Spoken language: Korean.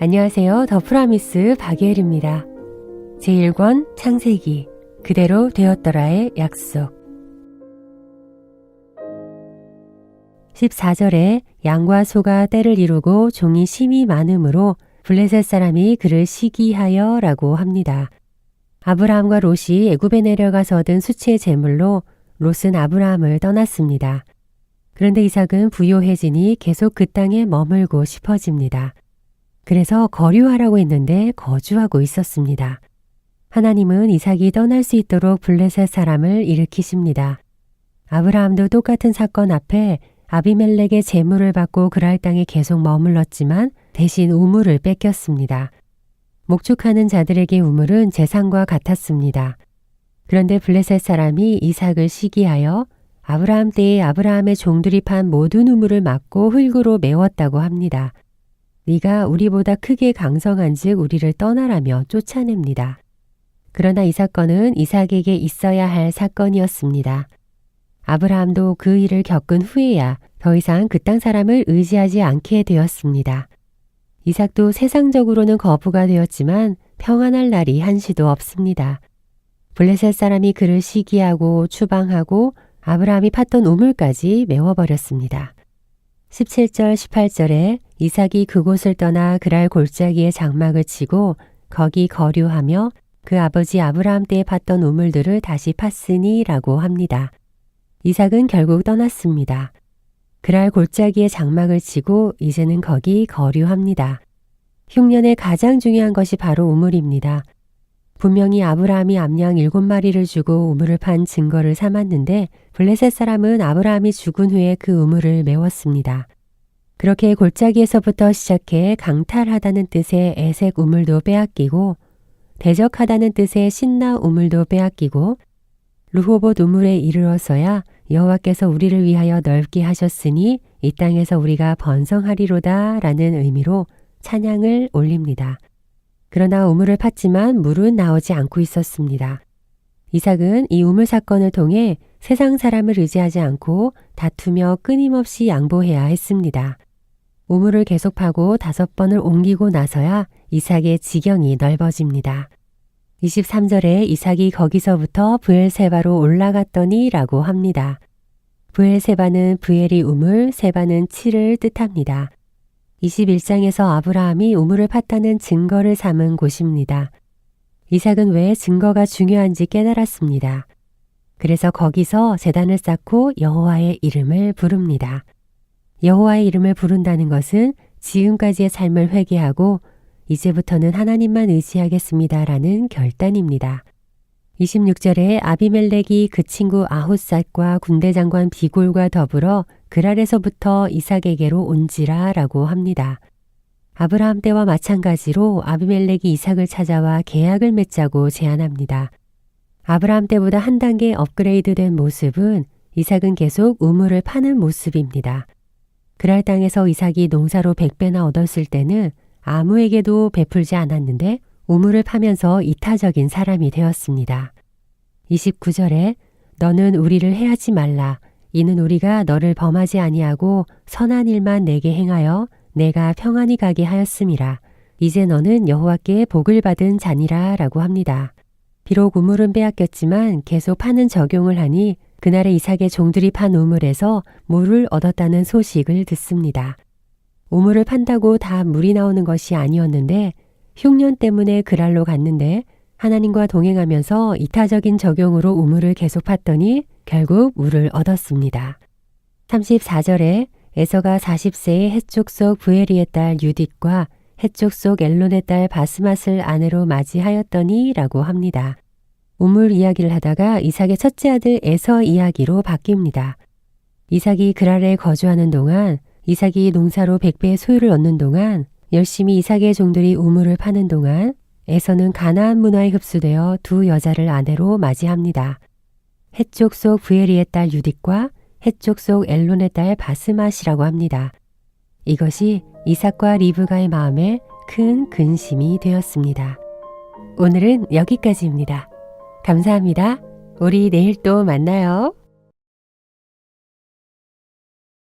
안녕하세요. 더 프라미스 박예일입니다. 제1권 창세기 그대로 되었더라의 약속 14절에 양과 소가 때를 이루고 종이 심이 많음으로 블레셋 사람이 그를 시기하여 라고 합니다. 아브라함과 롯이 애굽에 내려가서 얻은 수치의 제물로 롯은 아브라함을 떠났습니다. 그런데 이삭은 부요해지니 계속 그 땅에 머물고 싶어집니다. 그래서 거류하라고 했는데 거주하고 있었습니다. 하나님은 이삭이 떠날 수 있도록 블레셋 사람을 일으키십니다. 아브라함도 똑같은 사건 앞에 아비멜렉의 재물을 받고 그랄 땅에 계속 머물렀지만 대신 우물을 뺏겼습니다. 목축하는 자들에게 우물은 재산과 같았습니다. 그런데 블레셋 사람이 이삭을 시기하여 아브라함 때에 아브라함의 종들이 판 모든 우물을 막고 흙으로 메웠다고 합니다. 네가 우리보다 크게 강성한즉 우리를 떠나라며 쫓아냅니다. 그러나 이 사건은 이삭에게 있어야 할 사건이었습니다. 아브라함도 그 일을 겪은 후에야 더 이상 그 땅 사람을 의지하지 않게 되었습니다. 이삭도 세상적으로는 거부가 되었지만 평안할 날이 한시도 없습니다. 블레셋 사람이 그를 시기하고 추방하고 아브라함이 팠던 우물까지 메워버렸습니다. 17절 18절에 이삭이 그곳을 떠나 그랄 골짜기에 장막을 치고 거기 거류하며 그 아버지 아브라함 때에 팠던 우물들을 다시 팠으니 라고 합니다. 이삭은 결국 떠났습니다. 그랄 골짜기에 장막을 치고 이제는 거기 거류합니다. 흉년의 가장 중요한 것이 바로 우물입니다. 분명히 아브라함이 암양 일곱 마리를 주고 우물을 판 증거를 삼았는데 블레셋 사람은 아브라함이 죽은 후에 그 우물을 메웠습니다. 그렇게 골짜기에서부터 시작해 강탈하다는 뜻의 애색 우물도 빼앗기고 대적하다는 뜻의 신나 우물도 빼앗기고 루호봇 우물에 이르러서야 여호와께서 우리를 위하여 넓게 하셨으니 이 땅에서 우리가 번성하리로다 라는 의미로 찬양을 올립니다. 그러나 우물을 팠지만 물은 나오지 않고 있었습니다. 이삭은 이 우물 사건을 통해 세상 사람을 의지하지 않고 다투며 끊임없이 양보해야 했습니다. 우물을 계속 파고 다섯 번을 옮기고 나서야 이삭의 지경이 넓어집니다. 23절에 이삭이 거기서부터 부엘세바로 올라갔더니 라고 합니다. 부엘세바는 부엘이 우물, 세바는 치를 뜻합니다. 21장에서 아브라함이 우물을 팠다는 증거를 삼은 곳입니다. 이삭은 왜 증거가 중요한지 깨달았습니다. 그래서 거기서 재단을 쌓고 여호와의 이름을 부릅니다. 여호와의 이름을 부른다는 것은 지금까지의 삶을 회개하고 이제부터는 하나님만 의지하겠습니다라는 결단입니다. 26절에 아비멜렉이 그 친구 아후삿과 군대 장관 비골과 더불어 그랄에서부터 이삭에게로 온지라 라고 합니다. 아브라함 때와 마찬가지로 아비멜렉이 이삭을 찾아와 계약을 맺자고 제안합니다. 아브라함 때보다 한 단계 업그레이드된 모습은 이삭은 계속 우물을 파는 모습입니다. 그랄 땅에서 이삭이 농사로 백배나 얻었을 때는 아무에게도 베풀지 않았는데 우물을 파면서 이타적인 사람이 되었습니다. 29절에 너는 우리를 해하지 말라. 이는 우리가 너를 범하지 아니하고 선한 일만 내게 행하여 내가 평안히 가게 하였음이라. 이제 너는 여호와께 복을 받은 자니라 라고 합니다. 비록 우물은 빼앗겼지만 계속 파는 적용을 하니 그날의 이삭의 종들이 판 우물에서 물을 얻었다는 소식을 듣습니다. 우물을 판다고 다 물이 나오는 것이 아니었는데 흉년 때문에 그랄로 갔는데 하나님과 동행하면서 이타적인 적용으로 우물을 계속 팠더니 결국 물을 얻었습니다. 34절에 에서가 40세의 해쪽 속 부에리의 딸 유딧과 해쪽 속 엘론의 딸 바스맛을 아내로 맞이하였더니 라고 합니다. 우물 이야기를 하다가 이삭의 첫째 아들 에서 이야기로 바뀝니다. 이삭이 그랄에 거주하는 동안 이삭이 농사로 백배의 소유를 얻는 동안 열심히 이삭의 종들이 우물을 파는 동안 에서는 가나안 문화에 흡수되어 두 여자를 아내로 맞이합니다. 해쪽 속 부에리의 딸 유딕과 해쪽 속 엘론의 딸 바스맛이라고 합니다. 이것이 이삭과 리브가의 마음에 큰 근심이 되었습니다. 오늘은 여기까지입니다. 감사합니다. 우리 내일 또 만나요.